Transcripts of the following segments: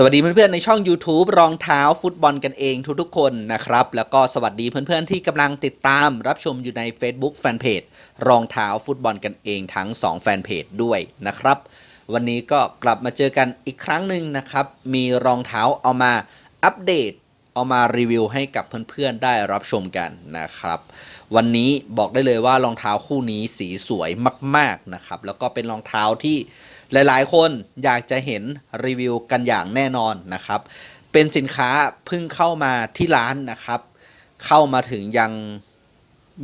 สวัสดีเพื่อนๆในช่อง YouTube รองเท้าฟุตบอลกันเองทุกๆคนนะครับ แล้วก็สวัสดีเพื่อนๆที่กำลังติดตามรับชมอยู่ใน Facebook Fanpage รองเท้าฟุตบอลกันเองทั้ง 2 แฟนเพจด้วยนะครับ วันนี้ก็กลับมาเจอกันอีกครั้งหนึ่งนะครับ มีรองเท้าเอามาอัปเดต เอามารีวิวให้กับเพื่อนๆได้รับชมกันนะครับ วันนี้บอกได้เลยว่ารองเท้าคู่นี้สีสวยมาก ๆนะครับ แล้วก็เป็นรองเท้าที่ หลายๆ คนอยากจะเห็นรีวิวกันอย่างแน่นอนนะครับ เป็นสินค้าเพิ่งเข้ามาที่ร้านนะครับ เข้ามาถึงยัง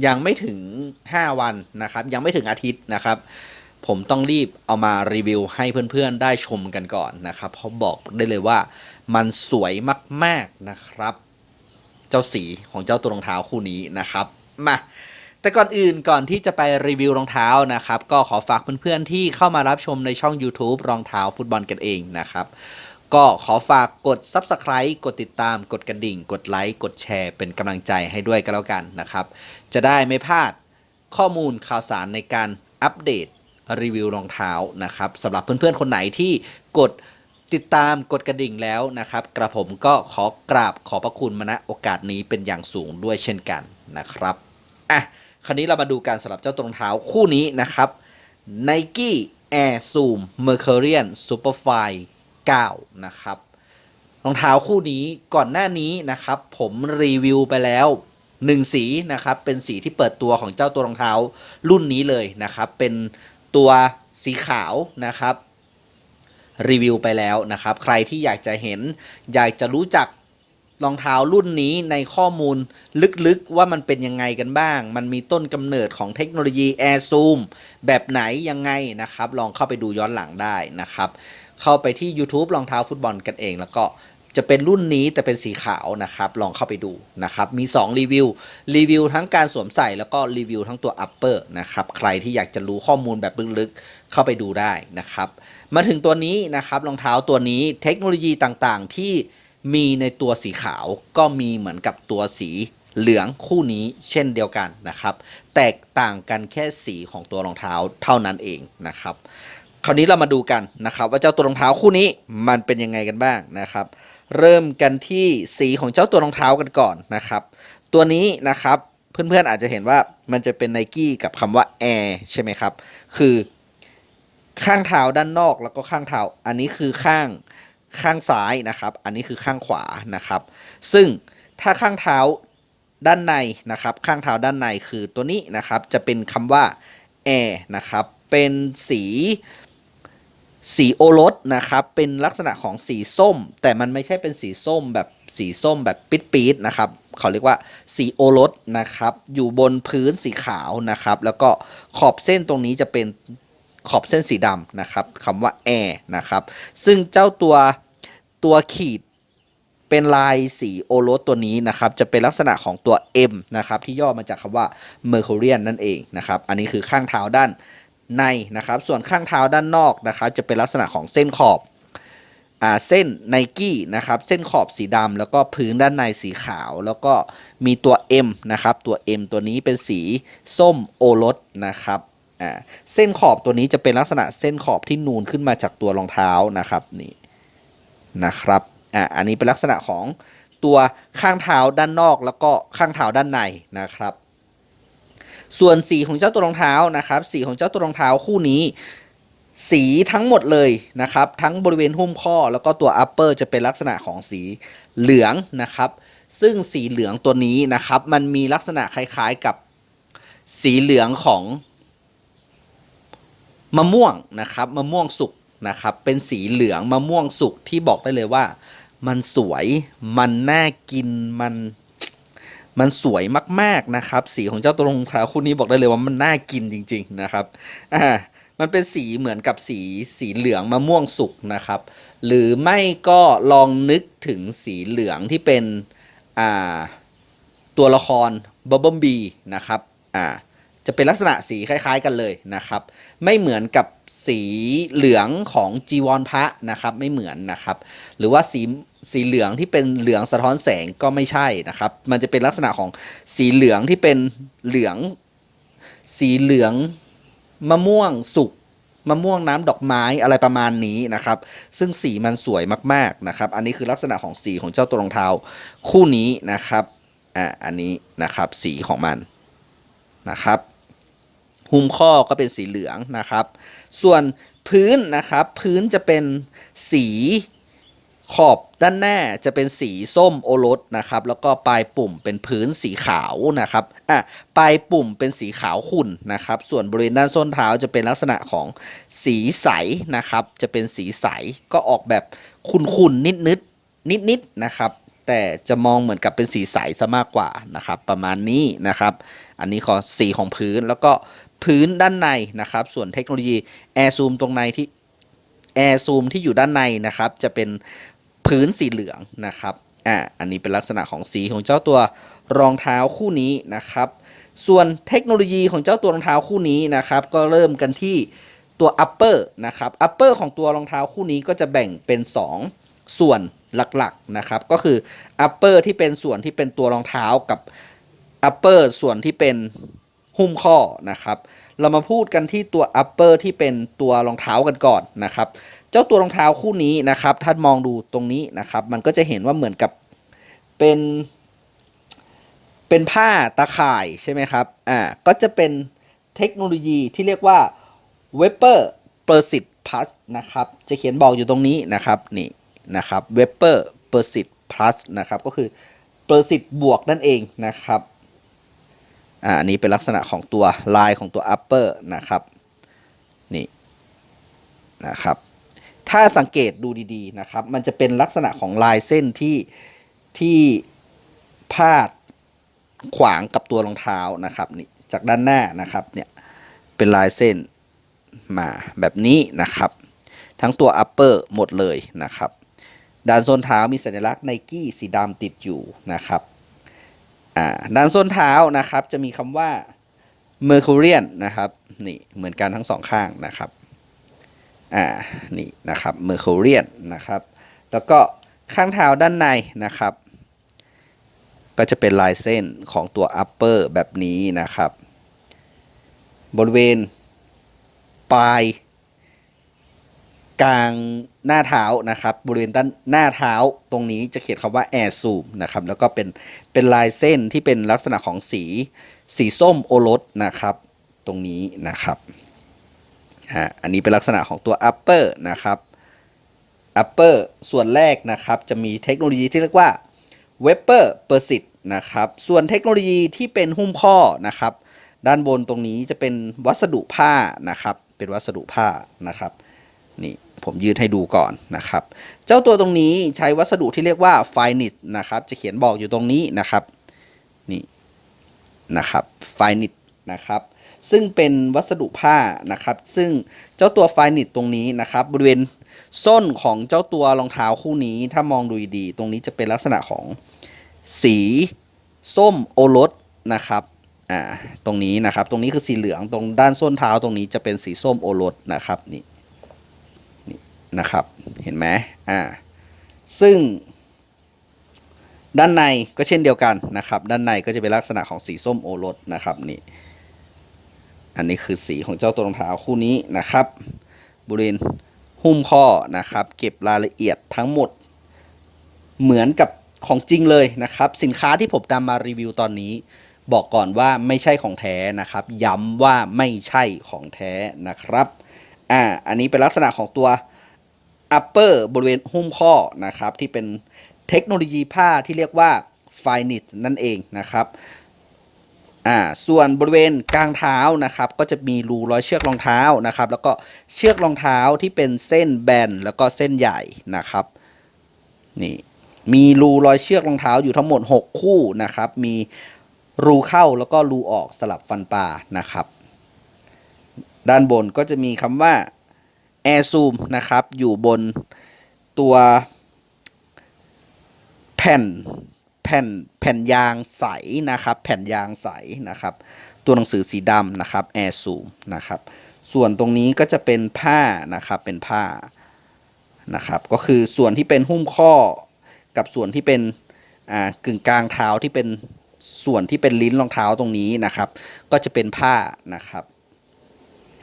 ยังไม่ถึง 5 วันนะครับ ยังไม่ถึงอาทิตย์นะครับ ผมต้องรีบเอามารีวิวให้เพื่อนๆได้ชมกันก่อนนะครับ เพราะบอกได้เลยว่ามันสวยมากๆนะครับ เจ้าสีของเจ้าตัวรองเท้าคู่นี้นะครับ มา แต่ก่อนอื่นก่อนที่จะไปรีวิวรองเท้านะครับ ก็ขอฝากเพื่อนๆที่เข้ามารับชมในช่อง YouTube รองเท้าฟุตบอลกันเองนะครับก็ขอฝากกด Subscribe กดติดตาม กดกระดิ่ง กดไลค์ กดแชร์ เป็นกำลังใจให้ด้วยก็แล้วกันนะครับ จะได้ไม่พลาดข้อมูลข่าวสารในการอัปเดตรีวิวรองเท้านะครับสำหรับเพื่อนๆ คนไหนที่กดติดตามกดกระดิ่งแล้วนะครับ กระผมก็ขอกราบขอพระคุณมาณโอกาสนี้เป็นอย่างสูงด้วยเช่นกันนะครับอะ คราวนี้เรามาดูการสำหรับเจ้าตัวรองเท้าคู่นี้นะครับ Nike Air Zoom Mercurian Superfly 9 นะครับ รองเท้าคู่นี้ก่อนหน้านี้นะครับ ผมรีวิวไปแล้วหนึ่งสีนะครับ เป็นสีที่เปิดตัวของเจ้าตัวรองเท้ารุ่นนี้เลยนะครับ เป็นตัวสีขาวนะครับ รีวิวไปแล้วนะครับ ใครที่อยากจะเห็น อยากจะรู้จัก รองเท้ารุ่นนี้ในข้อมูลลึกๆว่ามันเป็นยังไงกันบ้าง มันมีต้นกำเนิดของเทคโนโลยี Air Zoom แบบไหนยังไงนะครับ ลองเข้าไปดูย้อนหลังได้นะครับ เข้าไปที่ YouTube รองเท้าฟุตบอลกันเอง แล้วก็จะเป็นรุ่นนี้แต่เป็นสีขาวนะครับ ลองเข้าไปดูนะครับ มี 2 รีวิว รีวิวทั้งการสวมใส่แล้วก็รีวิวทั้งตัว upper นะครับ ใครที่อยากจะรู้ข้อมูลแบบลึกๆ เข้าไปดูได้นะครับ มาถึงตัวนี้นะครับรองเท้าตัวนี้เทคโนโลยีต่างๆที่ มีในตัวสีขาวก็มีเหมือนกับตัวสีเหลืองคู่นี้เช่นเดียวกันนะครับ แตกต่างกันแค่สีของตัวรองเท้าเท่านั้นเองนะครับ คราวนี้เรามาดูกันนะครับ ว่าเจ้าตัวรองเท้าคู่นี้มันเป็นยังไงกันบ้างนะครับ เริ่มกันที่สีของเจ้าตัวรองเท้ากันก่อนนะครับ ตัวนี้นะครับเพื่อนๆอาจจะเห็นว่ามันจะเป็นไนกี้กับคำว่า Air ใช่ไหมครับ คือข้างเท้าด้านนอกแล้วก็ข้างเท้า อันนี้คือข้าง ข้างซ้ายนะครับ อันนี้คือข้างขวานะครับ ซึ่งถ้าข้างเท้าด้านในนะครับ ข้างเท้าด้านในคือตัวนี้นะครับ จะเป็นคำว่า Air นะครับ เป็นสีสีโอรสนะครับ เป็นลักษณะของสีส้ม แต่มันไม่ใช่เป็นสีส้มแบบสีส้มแบบปิดปีดๆนะครับ เขาเรียกว่าสีโอรสนะครับ อยู่บนพื้นสีขาวนะครับ แล้วก็ขอบเส้นตรงนี้จะเป็นขอบเส้นสีดำนะครับคำว่า Air นะครับ ซึ่งเจ้าตัว ตัวขีดเป็นลายสีโอโรสตัวนี้นะครับ จะเป็นลักษณะของตัว M นะครับ ที่ย่อมาจากคำว่า Mercurian นั่นเองนะครับ อันนี้คือข้างเท้าด้านในนะครับ ส่วนข้างเท้าด้านนอกนะครับ จะเป็นลักษณะของเส้นขอบอ่าเส้นไนกี้นะครับ เส้นขอบสีดำแล้วก็พื้นด้านในสีขาว แล้วก็มีตัว M นะครับ ตัว M ตัวนี้เป็นสีส้มโอรสนะครับอ่าเส้นขอบตัวนี้จะเป็นลักษณะเส้นขอบที่นูนขึ้นมาจากตัวรองเท้านะครับนี่ นะครับอ่าอันนี้เป็นลักษณะของตัวข้างเท้าด้านนอกแล้วก็ข้างเท้าด้านในนะครับ ส่วนสีของเจ้าตัวรองเท้านะครับ สีของเจ้าตัวรองเท้าคู่นี้ สีทั้งหมดเลยนะครับ ทั้งบริเวณหุ้มข้อแล้วก็ตัว upper จะเป็นลักษณะของสีเหลืองนะครับ ซึ่งสีเหลืองตัวนี้นะครับ มันมีลักษณะคล้ายๆกับสีเหลืองของมะม่วงนะครับมะม่วงสุก นะครับเป็นสีเหลืองมะม่วงสุกที่บอกได้เลยว่า มันสวยมันน่ากินมันมันสวยมากๆนะครับ สีของเจ้าตัวรองเท้าคู่นี้บอกได้เลยว่ามันน่ากินจริง ๆนะครับอ่ามันเป็นสีเหมือนกับสีสีเหลืองมะม่วงสุกนะครับ หรือไม่ก็ลองนึกถึงสีเหลืองที่เป็นอ่าตัวละครบับเบิลบีนะครับอ่า จะเป็นลักษณะสีคล้าย ๆ กันเลยนะครับ ไม่เหมือนกับสีเหลืองของจีวรพระนะครับ ไม่เหมือนนะครับ หรือว่าสีสีเหลืองที่เป็นเหลืองสะท้อนแสงก็ไม่ใช่นะครับ มันจะเป็นลักษณะของสีเหลืองที่เป็นเหลือง สีเหลืองมะม่วงสุกมะม่วงน้ำดอกไม้อะไรประมาณนี้นะครับ ซึ่งสีมันสวยมากๆนะครับ อันนี้คือลักษณะของสีของเจ้าตัวรองเท้าคู่นี้นะครับ อ่า อันนี้นะครับ สีของมันนะครับ หุ้มข้อก็เป็นสีเหลืองนะครับ ส่วนพื้นนะครับพื้นจะเป็นสีขอบด้านหน้าจะเป็นสีส้มโอรสนะครับ แล้วก็ปลายปุ่มเป็นพื้นสีขาวนะครับอะปลายปุ่มเป็นสีขาวขุ่นนะครับ ส่วนบริเวณด้านส้นเท้าจะเป็นลักษณะของสีใสนะครับ จะเป็นสีใสก็ออกแบบขุ่นๆนิดๆนิดๆนะครับ แต่จะมองเหมือนกับเป็นสีใสซะมากกว่านะครับ ประมาณนี้นะครับ อันนี้ขอสีของพื้นแล้วก็ พื้นด้านในนะครับ ส่วนเทคโนโลยีแอร์ซูมตรงในที่แอร์ซูมที่อยู่ด้านในนะครับ จะเป็นพื้นสีเหลืองนะครับอ่าอันนี้เป็นลักษณะของสีของเจ้าตัวรองเท้าคู่นี้นะครับ ส่วนเทคโนโลยีของเจ้าตัวรองเท้าคู่นี้นะครับ ก็เริ่มกันที่ตัว upper นะครับ upper ของตัวรองเท้าคู่นี้ก็จะแบ่งเป็น 2 ส่วนหลักๆนะครับ ก็คือ upper ที่เป็นส่วนที่เป็นตัวรองเท้ากับ upper ส่วนที่เป็น หุ้มข้อนะครับ เรามาพูดกันที่ตัว upper ที่เป็นตัวรองเท้ากันก่อนนะครับ เจ้าตัวรองเท้าคู่นี้นะครับท่ามองดูตรงนี้นะครับ มันก็จะเห็นว่าเหมือนกับเป็นเป็นผ้าตะข่ายใช่ไหมครับอ่าก็จะเป็นเทคโนโลยีที่เรียกว่า w e p e r p e r s i t Plus นะครับ จะเขียนบอกอยู่ตรงนี้นะครับนี่นะครับ w e p e r p e r s i t Plus นะครับ ก็คือ p e r s i t บวกนั่นเองนะครับ อ่าอันนี้เป็นลักษณะของตัวลายของตัว upper นะครับนี่นะครับถ้าสังเกตดูดีๆนะครับ มันจะเป็นลักษณะของลายเส้นที่ที่พาดขวางกับตัวรองเท้านะครับนี่จากด้านหน้านะครับเนี่ยเป็นลายเส้นมาแบบนี้นะครับ ทั้งตัว upper หมดเลยนะครับ ด้านส้นเท้ามีสัญลักษณ์ไนกี้สีดำติดอยู่นะครับ อ่าด้านส้นเท้านะครับ จะมีคำว่า Mercurian นะครับนี่เหมือนกันทั้งสองข้างนะครับอ่านี่นะครับ Mercurian นะครับ แล้วก็ข้างเท้าด้านในนะครับ ก็จะเป็นลายเส้นของตัว upper แบบนี้นะครับ บริเวณปลาย กลางหน้าเท้านะครับ บริเวณด้านหน้าเท้าตรงนี้จะเขียนคำว่า air zoom นะครับ แล้วก็เป็นเป็นลายเส้นที่เป็นลักษณะของสีสีส้มโอรสนะครับ ตรงนี้นะครับอ่าอันนี้เป็นลักษณะของตัว upper นะครับ upper ส่วนแรกนะครับ จะมีเทคโนโลยีที่เรียกว่า w e p e r p e r s i t นะครับ ส่วนเทคโนโลยีที่เป็นหุ้มข้อนะครับ ด้านบนตรงนี้จะเป็นวัสดุผ้านะครับ เป็นวัสดุผ้านะครับ นี่ผมยืดให้ดูก่อนนะครับ เจ้าตัวตรงนี้ใช้วัสดุที่เรียกว่าไฟนิตนะครับ จะเขียนบอกอยู่ตรงนี้นะครับนี่นะครับไฟนิตนะครับ ซึ่งเป็นวัสดุผ้านะครับ ซึ่งเจ้าตัวไฟนิตตรงนี้นะครับ บริเวณส้นของเจ้าตัวรองเท้าคู่นี้ถ้ามองดูดีตรงนี้จะเป็นลักษณะของสีส้มโอรสนะครับอ่าตรงนี้นะครับ ตรงนี้คือสีเหลืองตรงด้านส้นเท้าตรงนี้จะเป็นสีส้มโอรสนะครับนี่ นะครับ เห็นไหมอ่า ซึ่ง ด้านในก็เช่นเดียวกันนะครับ ด้านในก็จะเป็นลักษณะของสีส้มโอรสนะครับนี่ อันนี้คือสีของเจ้าตัวรองเท้าคู่นี้นะครับ บริเวณหุ้มข้อนะครับ เก็บรายละเอียดทั้งหมด เหมือนกับของจริงเลยนะครับ สินค้าที่ผมนำมารีวิวตอนนี้บอกก่อนว่าไม่ใช่ของแท้นะครับ ย้ำว่าไม่ใช่ของแท้นะครับ อ่า อันนี้เป็นลักษณะของตัว upper บริเวณหุ้มข้อนะครับ ที่เป็นเทคโนโลยีผ้าที่เรียกว่า f i n i t นั่นเองนะครับอ่าส่วนบริเวณกลางเท้านะครับ ก็จะมีรูร้อยเชือกรองเท้านะครับ แล้วก็เชือกรองเท้าที่เป็นเส้นแบนแล้วก็เส้นใหญ่นะครับนี่มีรูรอยเชือกรองเท้าอยู่ทั้งหมด 6 คู่นะครับ มีรูเข้าแล้วก็รูออกสลับฟันปลานะครับ ด้านบนก็จะมีคำว่า Air Zoom นะครับ อยู่บนตัวแผ่นแผ่นแผ่นยางใสนะครับ แผ่นยางใสนะครับ ตัวหนังสือสีดำนะครับ Air Zoom นะครับ ส่วนตรงนี้ก็จะเป็นผ้านะครับเป็นผ้านะครับ ก็คือส่วนที่เป็นหุ้มข้อ กับส่วนที่เป็นอ่ากึ่งกลางเท้าที่เป็นส่วนที่เป็นลิ้นรองเท้าตรงนี้นะครับ ก็จะเป็นผ้านะครับ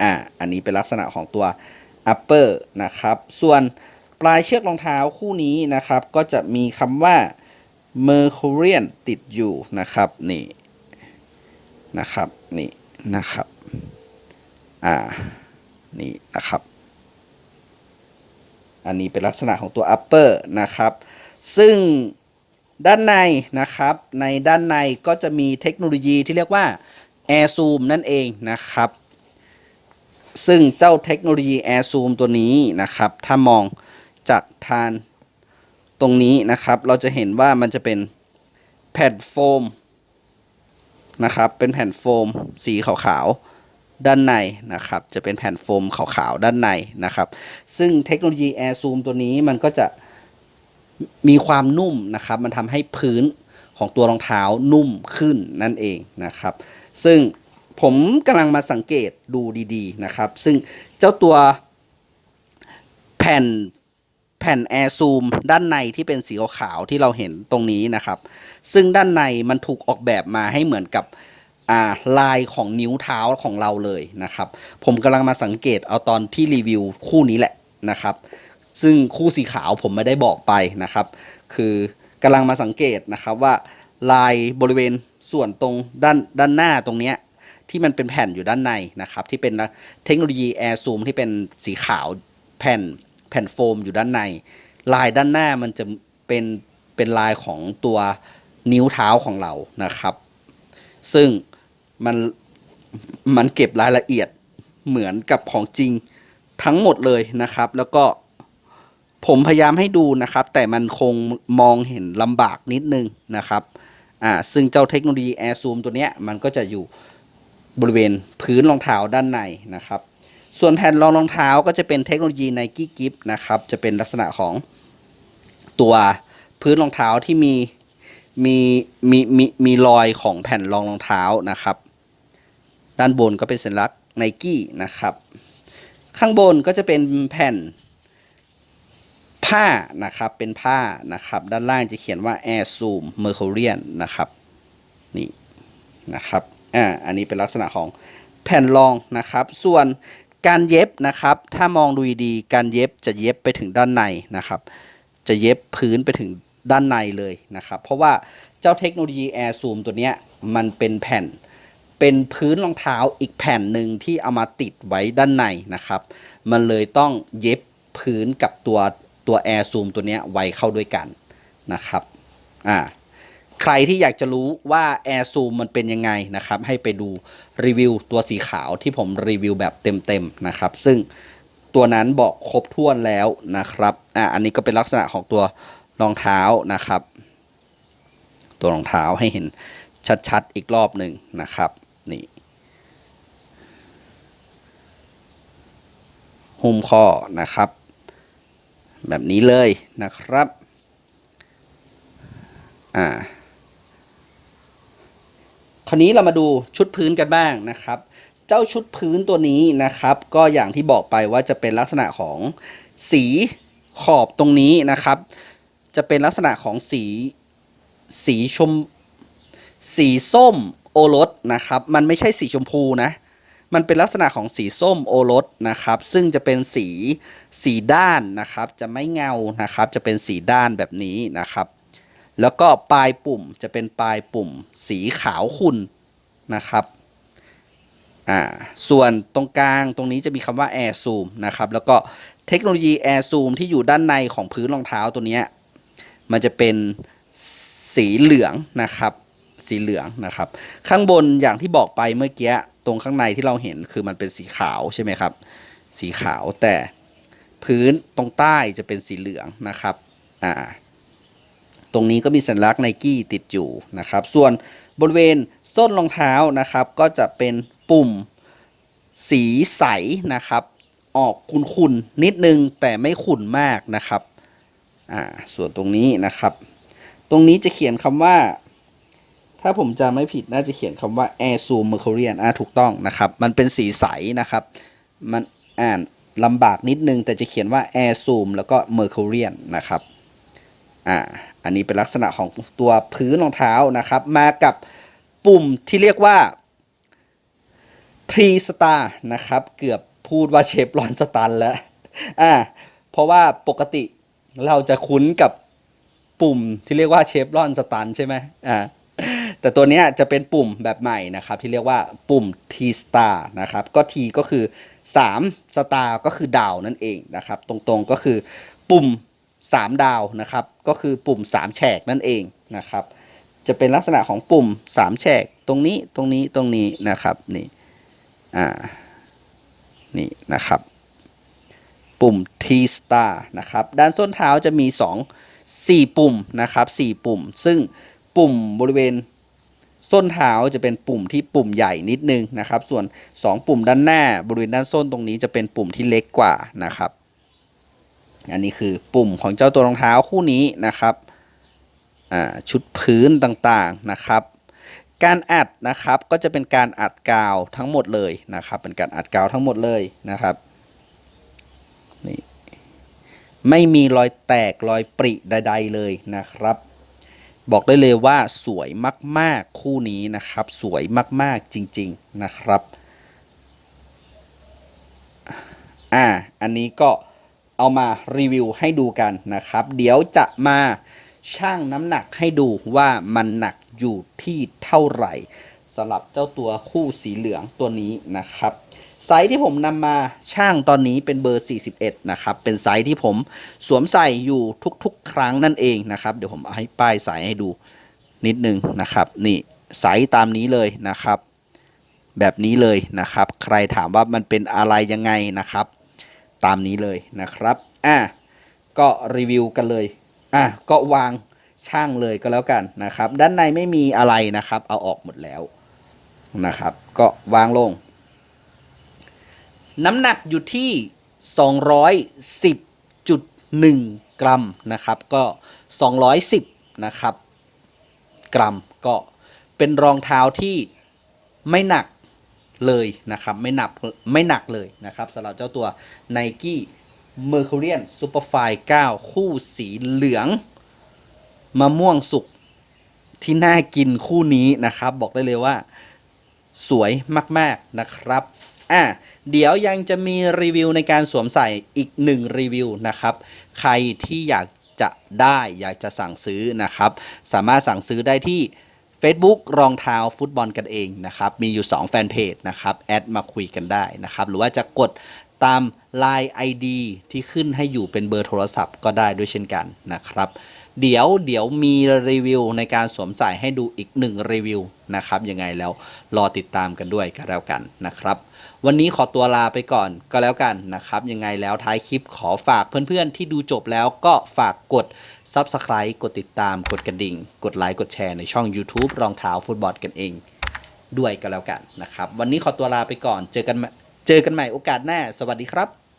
อ่าอันนี้เป็นลักษณะของตัว upper นะครับ ส่วนปลายเชือกรองเท้าคู่นี้นะครับ ก็จะมีคำว่า Mercurian ติดอยู่นะครับนี่นะครับนี่นะครับอ่านี่นะครับ อันนี้เป็นลักษณะของตัว upper นะครับ ซึ่งด้านในนะครับ ในด้านในก็จะมีเทคโนโลยีที่เรียกว่า Air Zoom นั่นเองนะครับ ซึ่งเจ้าเทคโนโลยี Air Zoom ตัวนี้นะครับ ถ้ามองจากทานตรงนี้นะครับ เราจะเห็นว่ามันจะเป็นแผ่นโฟมนะครับ เป็นแผ่นโฟมสีขาวๆ ด้านในนะครับ จะเป็นแผ่นโฟมขาวๆ ด้านในนะครับ ซึ่งเทคโนโลยี Air Zoom ตัวนี้มันก็จะมีความนุ่มนะครับ มันทำให้พื้นของตัวรองเท้านุ่มขึ้นนั่นเองนะครับ ซึ่ง ผมกำลังมาสังเกตดูดีๆนะครับ ซึ่งเจ้าตัวแผ่นแผ่น Air Zoom ด้านในที่เป็นสีขาวที่เราเห็นตรงนี้นะครับ ซึ่งด้านในมันถูกออกแบบมาให้เหมือนกับาลายของนิ้วเท้าของเราเลยนะครับ ผมกำลังมาสังเกตเอาตอนที่รีวิวคู่นี้แหละนะครับ ซึ่งคู่สีขาวผมไม่ได้บอกไปนะครับ คือกำลังมาสังเกตนะครับว่าลายบริเวณส่วนตรงด้านด้านหน้าตรงเนี้ย ที่มันเป็นแผ่นอยู่ด้านในนะครับ ที่เป็นเทคโนโลยี Air Zoom ที่เป็นสีขาวแผ่นแผ่นโฟมอยู่ด้านใน ลายด้านหน้ามันจะเป็นเป็นลายของตัวนิ้วเท้าของเรานะครับ ซึ่งมันมันเก็บรายละเอียดเหมือนกับของจริงทั้งหมดเลยนะครับ แล้วก็ผมพยายามให้ดูนะครับ แต่มันคงมองเห็นลำบากนิดนึงนะครับอ่าซึ่งเจ้าเทคโนโลยี Air Zoom ตัวเนี้ยมันก็จะอยู่ บริเวณพื้นรองเท้าด้านในนะครับ ส่วนแผ่นรองรองเท้าก็จะเป็นเทคโนโลยี Nike Grip นะครับ จะเป็นลักษณะของตัวพื้นรองเท้าที่มีมีมีมีมีรอยของแผ่นรองรองเท้านะครับ ด้านบนก็เป็นสัญลักษณ์ Nike นะครับ ข้างบนก็จะเป็นแผ่นผ้านะครับ เป็นผ้านะครับ ด้านล่างจะเขียนว่า Air Zoom Mercurian นะครับ นี่นะครับ อ่าอันนี้เป็นลักษณะของแผ่นรองนะครับ ส่วนการเย็บนะครับ ถ้ามองดูดีการเย็บจะเย็บไปถึงด้านในนะครับ จะเย็บพื้นไปถึงด้านในเลยนะครับ เพราะว่าเจ้าเทคโนโลยี Air Zoom ตัวเนี้ยมันเป็นแผ่นเป็นพื้นรองเท้าอีกแผ่นหนึ่งที่เอามาติดไว้ด้านในนะครับ มันเลยต้องเย็บพื้นกับตัวตัว Air Zoom ตัวเนี้ยไว้เข้าด้วยกันนะครับ อ่า ใครที่อยากจะรู้ว่า Air Zoom มันเป็นยังไงนะครับ ให้ไปดูรีวิวตัวสีขาวที่ผมรีวิวแบบเต็มๆนะครับ ซึ่งตัวนั้นบอกครบถ้วนแล้วนะครับอ่าอันนี้ก็เป็นลักษณะของตัวรองเท้านะครับ ตัวรองเท้าให้เห็นชัดๆอีกรอบหนึ่งนะครับนี่หุ้มข้อนะครับ แบบนี้เลยนะครับ อ่า ราวนี้เรามาดูชุดพื้นกันบ้างนะครับ เจ้าชุดพื้นตัวนี้นะครับ ก็อย่างที่บอกไปว่าจะเป็นลักษณะของสีขอบตรงนี้นะครับ จะเป็นลักษณะของสีสีชม สีส้มโอรสนะครับ มันไม่ใช่สีชมพูนะ มันเป็นลักษณะของสีส้มโอรสนะครับ ซึ่งจะเป็นสีสีด้านนะครับ จะไม่เงานะครับ จะเป็นสีด้านแบบนี้นะครับ แล้วก็ปลายปุ่มจะเป็นปลายปุ่มสีขาวขุ่นนะครับอ่าส่วนตรงกลางตรงนี้จะมีคำว่า Air Zoom นะครับ แล้วก็เทคโนโลยี Air Zoom ที่อยู่ด้านในของพื้นรองเท้าตัวนี้ มันจะเป็นสีเหลืองนะครับสีเหลืองนะครับ ข้างบนอย่างที่บอกไปเมื่อกี้ตรงข้างในที่เราเห็นคือมันเป็นสีขาวใช่ไหมครับ สีขาวแต่พื้นตรงใต้จะเป็นสีเหลืองนะครับอ่า ตรงนี้ก็มีสัญลักษณ์ไนกี้ติดอยู่นะครับ ส่วนบริเวณส้นรองเท้านะครับ ก็จะเป็นปุ่มสีใสนะครับ ออกขุ่นๆนิดนึงแต่ไม่ขุ่นมากนะครับอ่าส่วนตรงนี้นะครับ ตรงนี้จะเขียนคำว่า ถ้าผมจำไม่ผิดน่าจะเขียนคำว่า Air Zoom Mercurian อ่าถูกต้องนะครับ มันเป็นสีใสนะครับ มันอ่านลำบากนิดนึงแต่จะเขียนว่า Air Zoom แล้วก็ Mercurian นะครับ อ่าอันนี้เป็นลักษณะของตัวพื้นรองเท้านะครับ มากับปุ่มที่เรียกว่าทรีสตาร์นะครับ เกือบพูดว่าเชฟรอนสตันแล้วอ่าเพราะว่าปกติเราจะคุ้นกับปุ่มที่เรียกว่าเชฟรอนสตันใช่ไหมอ่าแต่ตัวเนี้ยจะเป็นปุ่มแบบใหม่นะครับ ที่เรียกว่าปุ่ม T star นะครับ ก็ T ก็คือ 3 star ก็คือดาวนั่นเองนะครับ ตรงๆก็คือปุ่ม 3 ดาวนะครับ ก็คือปุ่ม 3 แฉกนั่นเองนะครับ จะเป็นลักษณะของปุ่ม 3 แฉกตรงนี้ตรงนี้ตรงนี้นะครับนี่อ่านี่นะครับ ปุ่ม T star นะครับ ด้านส้นเท้าจะมี 2 4 ปุ่มนะครับ 4 ปุ่ม ซึ่งปุ่มบริเวณส้นเท้าจะเป็นปุ่มที่ปุ่มใหญ่นิดนึงนะครับ ส่วน 2 ปุ่มด้านหน้าบริเวณด้านส้นตรงนี้จะเป็นปุ่มที่เล็กกว่านะครับ อันนี้คือปุ่มของเจ้าตัวรองเท้าคู่นี้นะครับชุดพื้นต่างๆนะครับ การอัดนะครับก็จะเป็นการอัดกาวทั้งหมดเลยนะครับ เป็นการอัดกาวทั้งหมดเลยนะครับนี่ไม่มีรอยแตกรอยปริใด ๆเลยนะครับ บอกได้เลยว่าสวยมากๆคู่นี้นะครับ สวยมากๆจริง ๆนะครับ อ่า อันนี้ก็ เอามารีวิวให้ดูกันนะครับ เดี๋ยวจะมาชั่งน้ำหนักให้ดูว่ามันหนักอยู่ที่เท่าไหร่สำหรับเจ้าตัวคู่สีเหลืองตัวนี้นะครับไซส์ที่ผมนำมาช่างตอนนี้เป็นเบอร์ 41 นะครับ เป็นไซส์ที่ผมสวมใส่อยู่ทุกๆ ครั้งนั่นเองนะครับ เดี๋ยวผมเอาให้ป้ายสายให้ดูนิดนึงนะครับ นี่ไซส์ตามนี้เลยนะครับ แบบนี้เลยนะครับ ใครถามว่ามันเป็นอะไรยังไงนะครับ ตามนี้เลยนะครับ อะก็รีวิวกันเลย อะก็วางช่างเลยก็แล้วกันนะครับ ด้านในไม่มีอะไรนะครับ เอาออกหมดแล้วนะครับ ก็วางลง น้ำหนักอยู่ที่ 210.1 กรัมนะครับ ก็ 210 นะครับ กรัมก็เป็นรองเท้าที่ไม่หนัก เลยนะครับ ไม่หนักไม่หนักเลยนะครับสำหรับเจ้าตัว Nike Mercurian Superfly 9 คู่สีเหลืองมะม่วงสุกที่น่ากินคู่นี้นะครับ บอกได้เลยว่าสวยมาก ๆ นะครับอะเดี๋ยวยังจะมีรีวิวในการสวมใส่อีกหนึ่งรีวิวนะครับ ใครที่อยากจะได้อยากจะสั่งซื้อนะครับ สามารถสั่งซื้อได้ที่ Facebook รองเท้าฟุตบอลกันเองนะครับมีอยู่ 2 แฟนเพจนะครับแอดมาคุยกันได้นะครับหรือว่าจะกดตาม Line ID ที่ขึ้นให้อยู่เป็นเบอร์โทรศัพท์ก็ได้ด้วยเช่นกันนะครับ เดี๋ยวเดี๋ยวมีรีวิวในการสวมใส่ให้ดูอีกหนึ่งรีวิวนะครับยังไงแล้วรอติดตามกันด้วยก็แล้วกันนะครับ วันนี้ขอตัวลาไปก่อนก็แล้วกันนะครับยังไงแล้วท้ายคลิปขอฝากเพื่อนๆ ที่ดูจบแล้วก็ฝากกด Subscribe กดติดตามกดกระดิ่ง กดไลค์กดแชร์ในช่อง YouTube รองเท้าฟุตบอลกันเองด้วยก็แล้วกันนะครับ วันนี้ขอตัวลาไปก่อนเจอกันเจอกันใหม่โอกาสหน้า สวัสดีครับ